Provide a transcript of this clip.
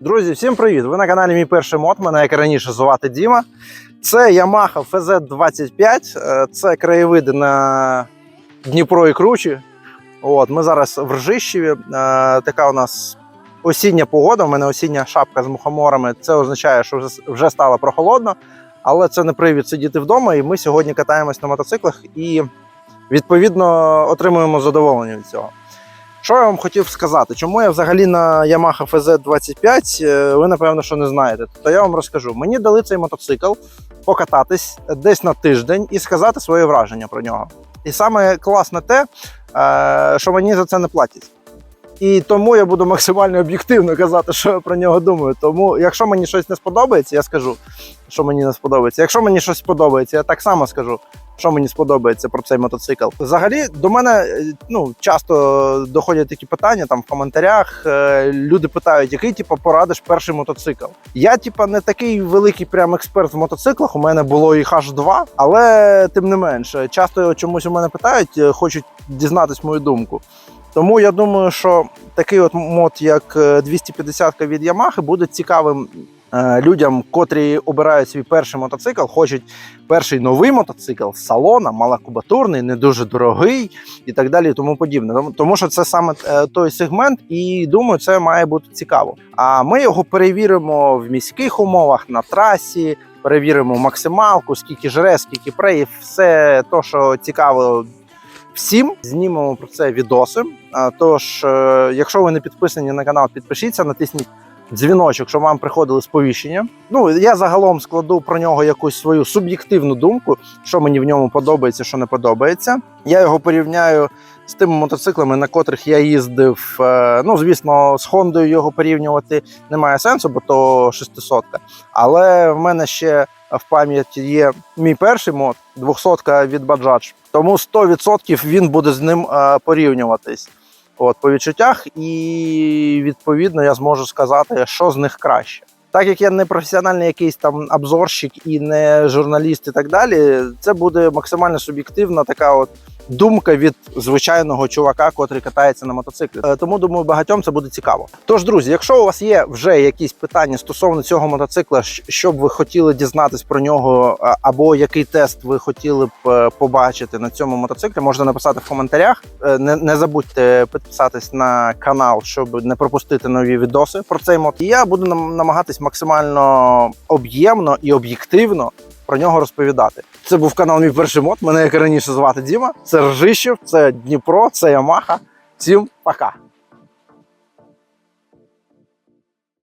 Друзі, всім привіт! Ви на каналі Мій перший мод. Мене як раніше звати Діма. Це Yamaha FZ25, е, це краєвиди на Дніпро і Кручі. От, ми зараз в Ржищеві. Е, Така у нас осіння погода. У мене осіння шапка з мухоморами. Це означає, що вже, вже стало прохолодно, але це не привід сидіти вдома. І ми сьогодні катаємось на мотоциклах і відповідно отримуємо задоволення від цього. Що я вам хотів сказати? Чому я взагалі на Yamaha FZ25? е, Ви напевно що не знаєте. То я вам розкажу. Мені дали цей мотоцикл покататись десь на тиждень і сказати своє враження про нього. І саме класне те, е, що мені за це не платять. І тому я буду максимально об'єктивно казати, що я про нього думаю. Тому, якщо мені щось не сподобається, я скажу, що мені не сподобається. Якщо мені щось сподобається, я так само скажу, що мені сподобається про цей мотоцикл. Взагалі, до мене е, ну, часто доходять такі питання там в коментарях. е, Люди питають, який типу, порадиш перший мотоцикл. Я, типу, не такий великий прям експерт в мотоциклах. У мене було їх аж два, але тим не менше, часто чомусь у мене питають, е, хочуть дізнатись мою думку. Тому я думаю, що такий от мод, як е, 250 від Yamaha, буде цікавим людям, котрі обирають свій перший мотоцикл, хочуть перший новий мотоцикл з салона, малокубатурний, не дуже дорогий і так далі, тому подібне. Тому, що це саме е, той сегмент, і думаю, це має бути цікаво. А ми його перевіримо в міських умовах на трасі. Перевіримо максималку, скільки жре, скільки пре, і все то, що цікаво всім. Знімемо про це відоси. А, Тож, е, якщо ви не підписані на канал, підпишіться, натисніть дзвіночок, щоб вам приходили сповіщення. Ну я загалом складу про нього якусь свою суб'єктивну думку, що мені в ньому подобається, що не подобається. Я його порівняю з тими мотоциклами, на котрих я їздив. Е, Ну, звісно, з Хондою його порівнювати немає сенсу, бо то 600 Але в мене ще в пам'яті є мій перший мод 200 від Bajaj. Тому 100% він буде з ним е, порівнюватись. От, по відчуттях, і відповідно я зможу сказати, що з них краще. Так як я не професіональний якийсь там обзорщик і не журналіст, і так далі, це буде максимально суб'єктивна така от думка від звичайного чувака, котрий катається на мотоциклі. Е, Тому думаю, багатьом це буде цікаво. Тож, друзі, якщо у вас є вже якісь питання стосовно цього мотоцикла, що б ви хотіли дізнатись про нього, або який тест ви хотіли б е, побачити на цьому мотоциклі, можна написати в коментарях. Е, Не, не забудьте підписатись на канал, щоб не пропустити нові відоси про цей мод. Я буду нам- намагатись максимально об'ємно і об'єктивно про нього розповідати. Це був канал Мій перший мод. Мене як раніше звати Діма. Це Ржищів, це Дніпро, це Ямаха. Всім пока.